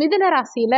மிதுன ராசியில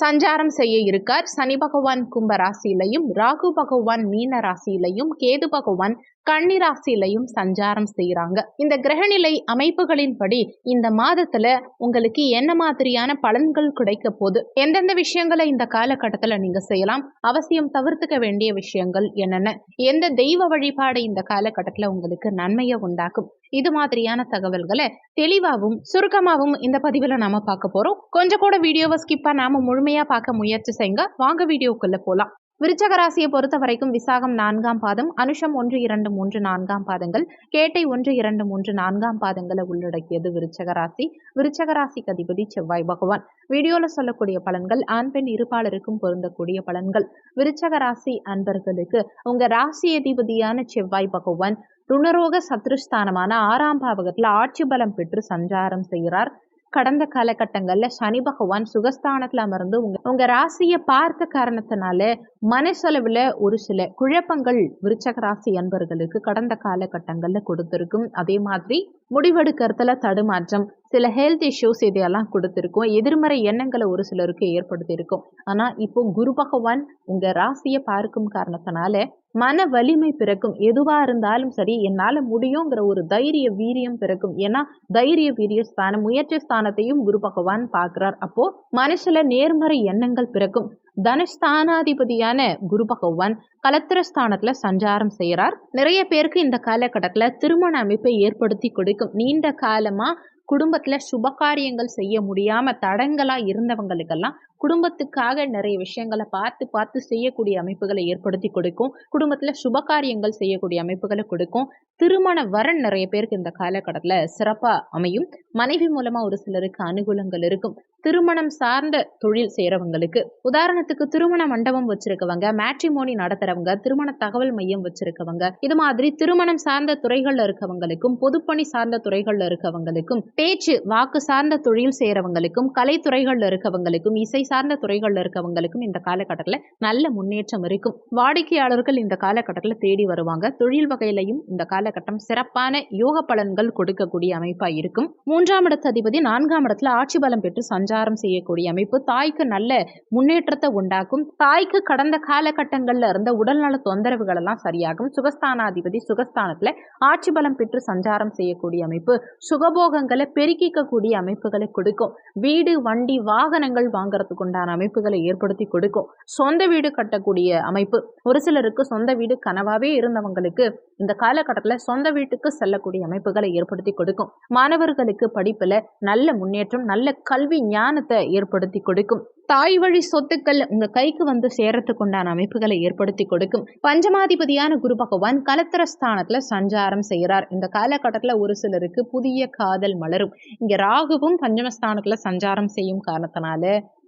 சஞ்சாரம் செய்ய இருக்கார். சனி பகவான் கும்ப ராசியிலையும் ராகு பகவான் மீன ராசியிலையும் கேது பகவான் கன்னி ராசியிலையும் சஞ்சாரம் செய்கிறாங்க இந்த கிரகநிலை அமைப்புகளின்படி இந்த மாதத்துல உங்களுக்கு என்ன மாதிரியான பலன்கள் கிடைக்க போகுது? எந்தெந்த விஷயங்களை இந்த காலகட்டத்துல நீங்க செய்யலாம்? அவசியம் தவிர்த்துக்க வேண்டிய விஷயங்கள் என்னென்ன? எந்த தெய்வ வழிபாடு இந்த காலகட்டத்துல உங்களுக்கு நன்மையை உண்டாக்கும்? இது மாதிரியான தகவல்களை தெளிவாகவும் சுருக்கமாகவும் இந்த பதிவில் நாம பார்க்க போறோம். கொஞ்சம் கூட வீடியோவை ஸ்கிப்பா நாம முழுமையா பார்க்க முயற்சி செய்யுங்க. வாங்க வீடியோக்குள்ள போலாம். விருச்சக ராசியை பொறுத்த வரைக்கும் விசாகம் நான்காம் பாதம் அனுஷம் ஒன்று இரண்டு மூன்று நான்காம் பாதங்கள் கேட்டை ஒன்று இரண்டு மூன்று நான்காம் பாதங்களை உள்ளடக்கியது விருச்சக ராசி. விருச்சக ராசிக்கு அதிபதி செவ்வாய் பகவான். வீடியோல சொல்லக்கூடிய பலன்கள் ஆண் பெண் இருபாலருக்கும் பொருந்தக்கூடிய பலன்கள். விருச்சக ராசி அன்பர்களுக்கு உங்க ராசி அதிபதியான செவ்வாய் பகவான் ருணரோக சத்ருஸ்தானமான ஆறாம் பாவகத்துல ஆட்சி பலம் பெற்று சஞ்சாரம் செய்கிறார். கடந்த காலகட்டங்களில் சனி பகவான் சுகஸ்தானத்தில் அமர்ந்து உங்க உங்க ராசியை பார்த்த காரணத்தினால மனசளவில் ஒரு சில குழப்பங்கள் விருச்சக ராசி அன்பர்களுக்கு கடந்த காலகட்டங்களில் கொடுத்துருக்கும். அதே மாதிரி முடிவெடுக்கிறதுல தடுமாற்றம். சில ஹெல்த் இஷ்யூஸ் இதையெல்லாம் கொடுத்துருக்கோம். எதிர்மறை எண்ணங்களை ஒரு சிலருக்கு ஏற்படுத்தியிருக்கும். ஆனால் இப்போ குரு பகவான் உங்கள் ராசியை பார்க்கும் காரணத்தினால மன வலிமை பிறக்கும். எதுவாக இருந்தாலும் சரி என்னால் முடியுங்கிற ஒரு தைரிய வீரியம் பிறக்கும். ஏன்னா தைரிய வீரிய ஸ்தானம் முயற்சி ஸ்தானத்தையும் குரு பகவான் பார்க்குறார். அப்போ மனசில் நேர்மறை எண்ணங்கள் பிறக்கும். தனஸ்தானாதிபதியான குரு பகவான் கலத்திரஸ்தானத்துல சஞ்சாரம் செய்கிறார் நிறைய பேருக்கு இந்த காலகட்டத்தில் திருமண அமைப்பை ஏற்படுத்தி கொடுக்கும். நீண்ட காலமா குடும்பத்துல சுபகாரியங்கள் செய்ய முடியாம தடங்களா இருந்தவங்களுக்கெல்லாம் குடும்பத்துக்காக நிறைய விஷயங்களை பார்த்து பார்த்து செய்யக்கூடிய அமைப்புகளை ஏற்படுத்தி கொடுக்கும். குடும்பத்தில் சுபகாரியங்கள் செய்யக்கூடிய அமைப்புகளை கொடுக்கும். திருமண வரன் நிறைய பேருக்கு இந்த காலகட்டத்தில் சிறப்பாக அமையும். மனைவி மூலமாக ஒரு சிலருக்கு அனுகூலங்கள் இருக்கும். திருமணம் சார்ந்த தொழில் செய்கிறவங்களுக்கு உதாரணத்துக்கு திருமண மண்டபம் வச்சிருக்கவங்க மேட்ரிமோனி நடத்துறவங்க திருமண தகவல் மையம் வச்சிருக்கவங்க இது மாதிரி திருமணம் சார்ந்த துறைகள்ல இருக்கவங்களுக்கும் பொதுப்பணி சார்ந்த துறைகள்ல இருக்கவங்களுக்கும் பேச்சு வாக்கு சார்ந்த தொழில் செய்கிறவங்களுக்கும் கலைத்துறைகள்ல இருக்கவங்களுக்கும் இசை சார்ந்த துறைகள்ல இருக்கவங்களுக்கும் இந்த காலகட்டத்தில் நல்ல முன்னேற்றம் இருக்கும். வாடிக்கையாளர்கள் இந்த காலகட்டத்தில் தேடி வருவாங்க. தொழில் வகையிலையும் இந்த காலகட்டம் சிறப்பான யோக பலன்கள் கொடுக்கக்கூடிய அமைப்பாக இருக்கும். மூன்றாம் இடத்து அதிபதி நான்காம் இடத்துல ஆட்சி பலம் பெற்று சஞ்சாரம் செய்யக்கூடிய அமைப்பு தாய்க்கு நல்ல முன்னேற்றத்தை உண்டாக்கும். தாய்க்கு கடந்த காலகட்டங்களில் இருந்த உடல்நல தொந்தரவுகள் எல்லாம் சரியாகும். சுகஸ்தானாதிபதி சுகஸ்தானத்தில் ஆட்சி பலம் பெற்று சஞ்சாரம் செய்யக்கூடிய அமைப்பு சுகபோகங்களை பெருக்கிக்கக்கூடிய அமைப்புகளை கொடுக்கும். வீடு வண்டி வாகனங்கள் வாங்குறதுக்கு உண்டான அமைப்புகளை ஏற்படுத்தி கொடுக்கும். சொந்த வீடு கட்டக்கூடிய அமைப்பு. ஒரு சிலருக்கு சொந்த வீடு கனவாவே இருந்தவங்களுக்கு இந்த காலகட்டத்தில் சொந்த வீட்டுக்கு செல்லக்கூடிய அமைப்புகளை ஏற்படுத்தி கொடுக்கும். மாணவர்களுக்கு படிப்பில் நல்ல முன்னேற்றம் நல்ல கல்வி ஞானத்தை ஏற்படுத்தி கொடுக்கும். தாய் வழி சொத்துக்கள் உங்க கைக்கு வந்து சேரத்துக்கு உண்டான அமைப்புகளை ஏற்படுத்தி கொடுக்கும். பஞ்சமாதிபதியான குரு பகவான் கலத்திர ஸ்தானத்துல சஞ்சாரம் செய்கிறார். இந்த காலகட்டத்துல ஒரு சிலருக்கு புதிய காதல் மலரும். இங்க ராகுவும் பஞ்சமஸ்தானத்துல சஞ்சாரம் செய்யும் காரணத்தினால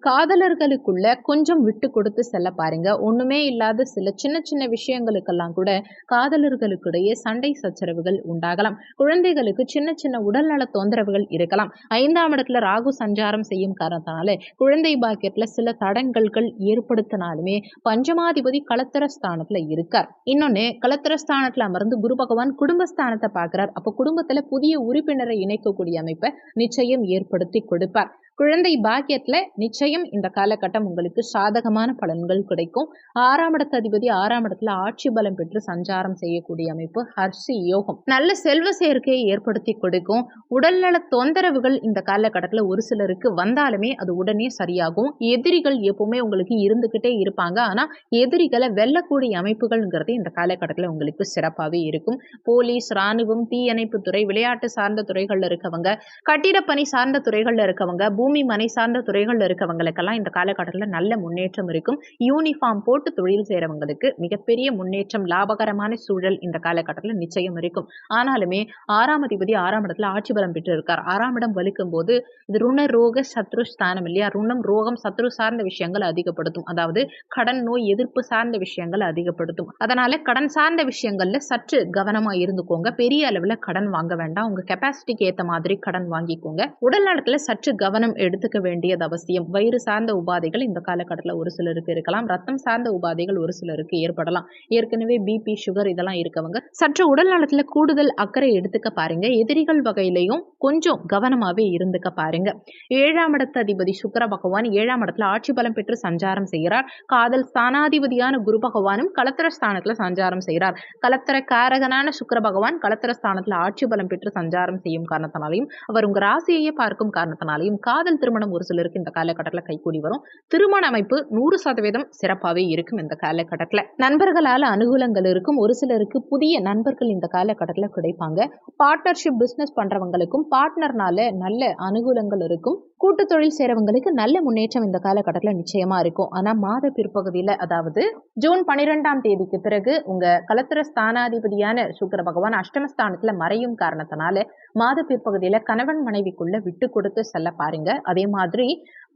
காதலர்களுக்குள்ள கொஞ்சம் விட்டு கொடுத்து செல்ல பாருங்க. ஒண்ணுமே இல்லாத சில சின்ன சின்ன விஷயங்களுக்கெல்லாம் கூட காதலர்களுக்கிடையே சண்டை சச்சரவுகள் உண்டாகலாம். குழந்தைகளுக்கு சின்ன சின்ன உடல்நல தொந்தரவுகள் இருக்கலாம். ஐந்தாம் இடத்துல ராகு சஞ்சாரம் செய்யும் காரணத்தினால குழந்தை பாக்கியத்துல சில தடங்கல்கள் ஏற்படுத்தினாலுமே பஞ்சமாதிபதி களத்திர ஸ்தானத்துல இருக்கார். இன்னொன்னு களத்திர ஸ்தானத்துல அமர்ந்து குரு பகவான் குடும்பஸ்தானத்தை பார்க்கிறார். அப்போ குடும்பத்துல புதிய உறுப்பினரை இணைக்கக்கூடிய அமைப்பை நிச்சயம் ஏற்படுத்தி கொடுப்பார். குழந்தை பாக்கியத்துல நிச்சயம் இந்த காலகட்டம் உங்களுக்கு சாதகமான பலன்கள் கிடைக்கும். ஆறாம் இடத்து அதிபதி ஆறாம் இடத்துல ஆட்சி பலம் பெற்று சஞ்சாரம் செய்யக்கூடிய அமைப்பு ஹர்ஷி யோகம். நல்ல செல்வ சேர்க்கையை ஏற்படுத்தி கொடுக்கும். உடல்நல தொந்தரவுகள் இந்த காலகட்டத்தில் ஒரு சிலருக்கு வந்தாலுமே அது உடனே சரியாகும். எதிரிகள் எப்பவுமே உங்களுக்கு இருந்துகிட்டே இருப்பாங்க. ஆனா எதிரிகளை வெல்லக்கூடிய அமைப்புகள்ங்கிறது இந்த காலகட்டத்தில் உங்களுக்கு சிறப்பாகவே இருக்கும். போலீஸ் ராணுவம் தீயணைப்பு துறை விளையாட்டு சார்ந்த துறைகள்ல இருக்கவங்க கட்டிடப்பணி சார்ந்த துறைகள்ல இருக்கவங்க பூமி மனை சார்ந்த துறைகள்ல இருக்கவங்களுக்கெல்லாம் இந்த காலகட்டத்தில் நல்ல முன்னேற்றம் இருக்கும். யூனிஃபார்ம் போட்டு தொழில் செய்கிறவங்களுக்கு மிகப்பெரிய முன்னேற்றம் லாபகரமான சூழல் இந்த காலகட்டத்தில் நிச்சயம் இருக்கும். ஆனாலுமே ஆறாம் அதிபதி ஆறாம் இடத்துல ஆட்சி பலம் பெற்று இருக்கார் ஆறாம் இடம் வலிக்கும் போது இது ருண ரோக சத்ரு ஸ்தானம் இல்லையா? ருணம் ரோகம் சத்ரு சார்ந்த விஷயங்கள் அதிகப்படுத்தும். அதாவது கடன் நோய் எதிர்ப்பு சார்ந்த விஷயங்கள் அதிகப்படுத்தும். அதனால கடன் சார்ந்த விஷயங்கள்ல சற்று கவனமா இருந்துக்கோங்க. பெரிய அளவுல கடன் வாங்க வேண்டாம். உங்க கெப்பாசிட்டிக்கு ஏத்த மாதிரி கடன் வாங்கிக்கோங்க. உடல் நலத்துல சற்று கவனம் எடுத்துக்க வேண்டியது அவசியம். வயிறு சார்ந்த உபாதைகள் இந்த காலகட்டத்தில் ஒரு சிலருக்கு இருக்கலாம். ரத்தம் சார்ந்த உபாதைகள் ஒரு சிலருக்கு ஏற்படலாம். ஏற்கனவே பிபி சுகர் இதெல்லாம் இருக்கவங்க சற்று உடல் நலத்தில் கூடுதல் அக்கறை எடுத்துக்க பாருங்க. எதிரிகள் வகையிலையும் கொஞ்சம் கவனமாகவே இருந்துக்க பாருங்க. ஏழாம் இடத்து அதிபதி சுக்கர பகவான் ஏழாம் இடத்துல ஆட்சி பலம் பெற்று சஞ்சாரம் செய்கிறார். காதல் ஸ்தானாதிபதியான குரு பகவானும் கலத்திர ஸ்தானத்தில் சஞ்சாரம் செய்கிறார். கலத்திர காரகனான சுக்கர பகவான் கலத்திர ஸ்தானத்தில் ஆட்சி பலம் பெற்று சஞ்சாரம் செய்யும் காரணத்தினாலையும் அவர் உங்கள் ராசியையே பார்க்கும் காரணத்தினாலையும் காதல் திருமணம் ஒரு சிலருக்கு இந்த காலகட்டத்தில் கைகூடி வரும். திருமண அமைப்பு நூறு சதவீதம் சிறப்பாகவே இருக்கும் இந்த காலகட்டத்தில். நண்பர்களால் அனுகூலங்கள் இருக்கும். ஒரு சிலருக்கு புதிய நண்பர்கள் இந்த காலகட்டத்தில் கிடைப்பாங்க. பார்ட்னர்ஷிப் பிஸ்னஸ் பண்றவங்களுக்கும் பார்ட்னர்னால நல்ல அனுகூலங்கள் இருக்கும். கூட்டு தொழில் செய்கிறவங்களுக்கு நல்ல முன்னேற்றம் இந்த காலகட்டத்தில் நிச்சயமா இருக்கும். ஆனால் மாத பிற்பகுதியில் அதாவது ஜூன் பன்னிரெண்டாம் தேதிக்கு பிறகு உங்க கலத்திர ஸ்தானாதிபதியான சுக்கர பகவான் அஷ்டமஸ்தானத்தில் மறையும் காரணத்தினால மாத பிற்பகுதியில் கணவன் மனைவிக்குள்ள விட்டு கொடுத்து செல்ல பாருங்க. அதே மாதிரி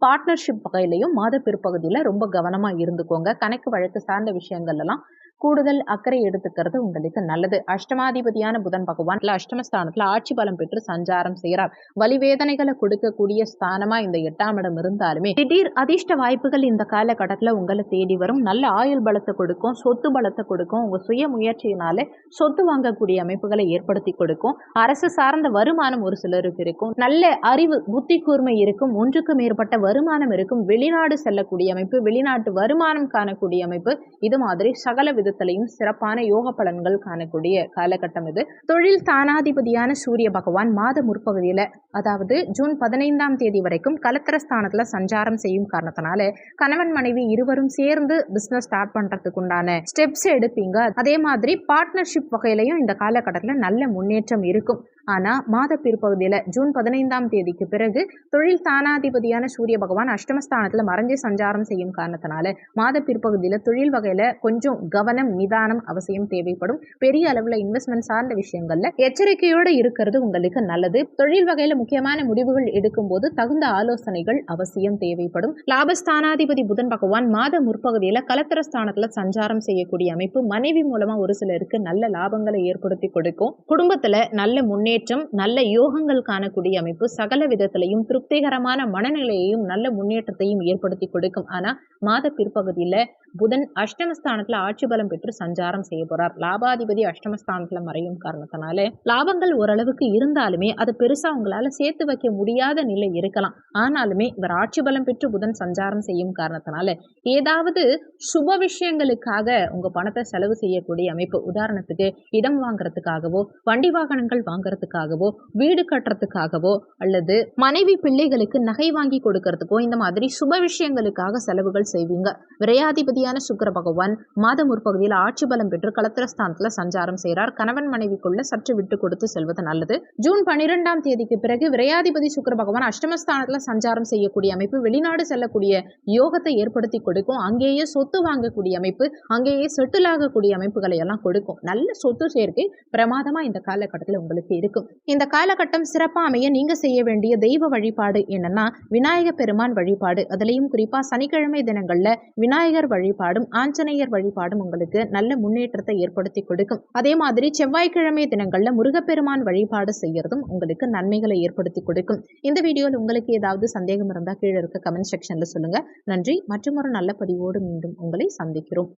பார்ட்னர்ஷிப் வகையிலையும் மாத பிற்பகுதியில் ரொம்ப கவனமாக இருந்துக்கோங்க. கணக்கு வழக்கு சார்ந்த விஷயங்கள்லாம் கூடுதல் அக்கறை எடுத்துக்கிறது உங்களுக்கு நல்லது. அஷ்டமாதிபதியான புதன் பகவான் அஷ்டமஸ்தானத்துல ஆட்சி பலம் பெற்று சஞ்சாரம் செய்கிறார். வலிவேதனைகளை கொடுக்கக்கூடிய ஸ்தானமா இந்த எட்டாம் இடம் இருந்தாலுமே திடீர் அதிர்ஷ்ட வாய்ப்புகள் இந்த காலகட்டத்தில் உங்களை தேடி வரும். நல்ல ஆயுள் பலத்தை கொடுக்கும் சொத்து பலத்தை கொடுக்கும் உங்க சுய முயற்சியினால சொத்து வாங்கக்கூடிய அமைப்புகளை ஏற்படுத்தி கொடுக்கும். அரசு சார்ந்த வருமானம் ஒரு சிலருக்கு இருக்கும். நல்ல அறிவு புத்தி கூர்மை இருக்கும். ஒன்றுக்கு மேற்பட்ட வருமானம் இருக்கும். வெளிநாடு செல்லக்கூடிய அமைப்பு வெளிநாட்டு வருமானம் காணக்கூடிய அமைப்பு இது மாதிரி சகல விதத்திலையும் சிறப்பான யோக பலன்கள் காணக்கூடிய காலகட்டம் இது. தொழில் தானாதிபதியான சூரிய பகவான் மாத முற்பகுதியில் அதாவது ஜூன் பதினைந்தாம் தேதி வரைக்கும் கலத்திரஸ்தானத்தில் சஞ்சாரம் செய்யும் காரணத்தினால கணவன் மனைவி இருவரும் சேர்ந்து பிஸ்னஸ் ஸ்டார்ட் பண்ணுறதுக்கு உண்டான ஸ்டெப்ஸ் எடுப்பீங்க. அதே மாதிரி பார்ட்னர்ஷிப் வகையிலையும் இந்த காலகட்டத்தில் நல்ல முன்னேற்றம் இருக்கும். ஆனால் மாத பிற்பகுதியில் ஜூன் பதினைந்தாம் தேதிக்கு பிறகு தொழில் தானாதிபதியான சூரிய பகவான் அஷ்டமஸ்தானத்தில் மறைஞ்சு சஞ்சாரம் செய்யும் காரணத்தினால மாத பிற்பகுதியில் தொழில் வகையில் கொஞ்சம் கவனம் நிதானம் அவசியம் தேவைப்படும். பெரிய அளவில் இன்வெஸ்ட்மெண்ட் சார்ந்த விஷயங்கள்ல எச்சரிக்கையோடு இருக்கிறது உங்களுக்கு நல்லது. தொழில் வகையில் முக்கியமான முடிவுகள் எடுக்கும்போது தகுந்த ஆலோசனைகள் அவசியம் தேவைப்படும். லாபஸ்தானாதிபதி புதன் பகவான் மாத முற்பகுதியில் கலத்திர ஸ்தானத்தில் சஞ்சாரம் செய்யக்கூடிய அமைப்பு மனைவி மூலமா ஒரு சிலருக்கு நல்ல லாபங்களை ஏற்படுத்தி கொடுக்கும். குடும்பத்துல நல்ல முன்னேற்றம் முன்னேற்றம் நல்ல யோகங்கள் காணக்கூடிய அமைப்பு சகல விதத்திலையும் திருப்திகரமான மனநிலையையும் நல்ல முன்னேற்றத்தையும் ஏற்படுத்தி கொடுக்கும். ஆனா மாத பிற்பகுதியில புதன் அஷ்டமஸ்தானத்துல ஆட்சி பலம் பெற்று சஞ்சாரம் செய்ய போறார். லாபாதிபதி அஷ்டமஸ்தானத்துல மறையும் காரணத்தினால லாபங்கள் ஓரளவுக்கு இருந்தாலுமே அதை பெருசா உங்களால சேர்த்து வைக்க முடியாத நிலை இருக்கலாம். ஆனாலுமே இவர் ஆட்சி பலம் பெற்று புதன் சஞ்சாரம் செய்யும் காரணத்தினால ஏதாவது சுப விஷயங்களுக்காக உங்க பணத்தை செலவு செய்யக்கூடிய அமைப்பு உதாரணத்துக்கு இடம் வாங்குறதுக்காகவோ வண்டி வாகனங்கள் வாங்குறதுக்காகவோ வீடு கட்டுறதுக்காகவோ அல்லது மனைவி பிள்ளைகளுக்கு நகை வாங்கி கொடுக்கறதுக்கோ இந்த மாதிரி சுப விஷயங்களுக்காக செலவுகள் செய்வீங்க. விரையாதிபதி விரையாதிபதியான சுக்கர பகவான் மாத முற்பகுதியில் ஆட்சி பலம் பெற்று கலத்திரஸ்தானத்தில் சஞ்சாரம் செய்கிறார் கணவன் மனைவிக்குள்ள சற்று விட்டு கொடுத்து செல்வது நல்லது. ஜூன் பனிரெண்டாம் தேதிக்கு பிறகு விரையாதிபதி சுக்கர பகவான் அஷ்டமஸ்தானத்தில் சஞ்சாரம் செய்யக்கூடிய அமைப்பு வெளிநாடு செல்லக்கூடிய யோகத்தை ஏற்படுத்தி கொடுக்கும். அங்கேயே சொத்து வாங்கக்கூடிய அமைப்பு அங்கேயே செட்டில் ஆகக்கூடிய அமைப்புகளை எல்லாம் கொடுக்கும். நல்ல சொத்து சேர்க்கை பிரமாதமா இந்த காலகட்டத்தில் உங்களுக்கு இருக்கும். இந்த காலகட்டம் சிறப்பாக அமைய நீங்க செய்ய வேண்டிய தெய்வ வழிபாடு என்னன்னா விநாயக பெருமான் வழிபாடு. அதுலேயும் குறிப்பா சனிக்கிழமை தினங்கள்ல விநாயகர் வழி வழிபாடும் ஆஞ்சநேயர் வழிபாடும் உங்களுக்கு நல்ல முன்னேற்றத்தை ஏற்படுத்தி கொடுக்கும். அதே மாதிரி செவ்வாய்க்கிழமை தினங்கள்ல முருகப்பெருமான் வழிபாடு செய்யறதும் உங்களுக்கு நன்மைகளை ஏற்படுத்தி கொடுக்கும். இந்த வீடியோவில் உங்களுக்கு ஏதாவது சந்தேகம் இருந்தால் கீழே இருக்க கமெண்ட் செக்ஷன்ல சொல்லுங்க. நன்றி. மற்றும் ஒரு நல்ல பதிவோடு மீண்டும் உங்களை சந்திக்கிறோம்.